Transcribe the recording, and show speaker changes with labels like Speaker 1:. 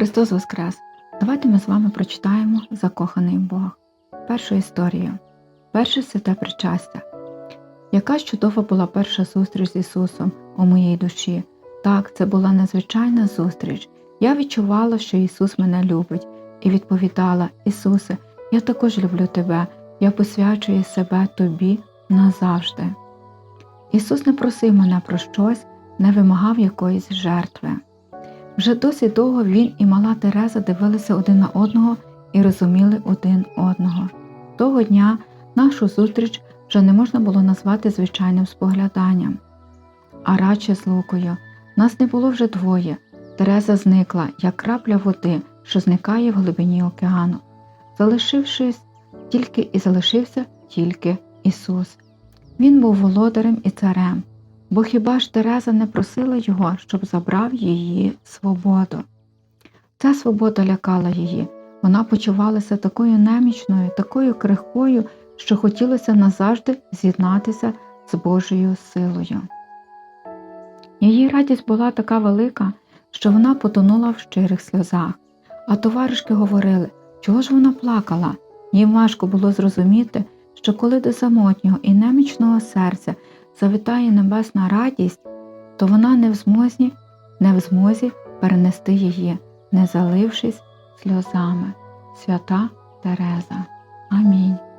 Speaker 1: Христос Воскрес! Давайте ми з вами прочитаємо Закоханий Бог. Першу історію. Перше святе причастя. Яка чудова була перша зустріч з Ісусом у моїй душі. Так, це була незвичайна зустріч. Я відчувала, що Ісус мене любить, і відповідала: Ісусе, я також люблю Тебе, я посвячую себе Тобі назавжди. Ісус не просив мене про щось, не вимагав якоїсь жертви. Вже досить довго він і мала Тереза дивилися один на одного і розуміли один одного. Того дня нашу зустріч вже не можна було назвати звичайним спогляданням, а радше злукою. Нас не було вже двоє. Тереза зникла, як крапля води, що зникає в глибині океану, залишившись тільки і залишився тільки Ісус. Він був володарем і царем, бо хіба ж Тереза не просила його, щоб забрав її свободу? Ця свобода лякала її. Вона почувалася такою немічною, такою крихкою, що хотілося назавжди з'єднатися з Божою силою. Її радість була така велика, що вона потонула в щирих сльозах, а товаришки говорили, чого ж вона плакала. Їм важко було зрозуміти, що коли до самотнього і немічного серця завітає небесна радість, то вона не в змозі, не в змозі перенести її, не залившись сльозами. Свята Тереза. Амінь.